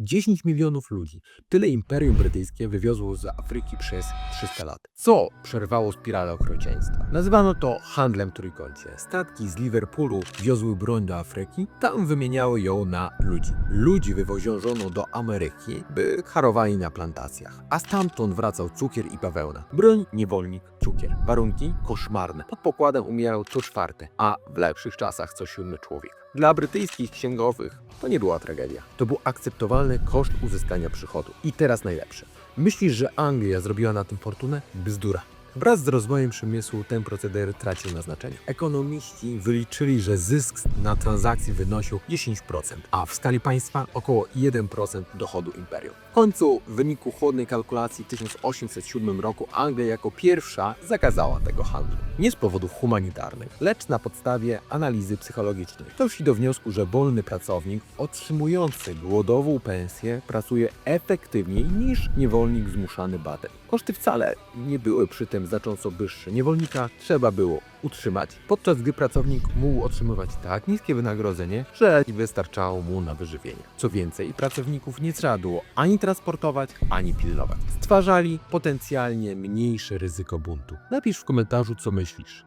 10 milionów ludzi. Tyle Imperium Brytyjskie wywiozło z Afryki przez 300 lat. Co przerwało spiralę okrucieństwa? Nazywano to handlem trójkącie. Statki z Liverpoolu wiozły broń do Afryki, tam wymieniały ją na ludzi. Ludzi wywoziono do Ameryki, by harowali na plantacjach. A stamtąd wracał cukier i bawełna. Broń, niewolnik, cukier. Warunki koszmarne. Pod pokładem umierał co czwarte, a w lepszych czasach co siódmy człowiek. Dla brytyjskich księgowych to nie była tragedia. To był akceptowalny koszt uzyskania przychodu. I teraz najlepsze. Myślisz, że Anglia zrobiła na tym fortunę? Bzdura. Wraz z rozwojem przemysłu ten proceder tracił na znaczeniu. Ekonomiści wyliczyli, że zysk na transakcji wynosił 10%, a w skali państwa około 1% dochodu imperium. W końcu w wyniku chłodnej kalkulacji w 1807 roku Anglia jako pierwsza zakazała tego handlu. Nie z powodów humanitarnych, lecz na podstawie analizy psychologicznej. Doszli do wniosku, że wolny pracownik otrzymujący głodową pensję pracuje efektywniej niż niewolnik zmuszany batem. Koszty wcale nie były przy tym znacząco wyższe. Niewolnika trzeba było utrzymać, podczas gdy pracownik mógł otrzymywać tak niskie wynagrodzenie, że nie wystarczało mu na wyżywienie. Co więcej, pracowników nie trzeba było ani transportować, ani pilnować. Stwarzali potencjalnie mniejsze ryzyko buntu. Napisz w komentarzu, co myślisz.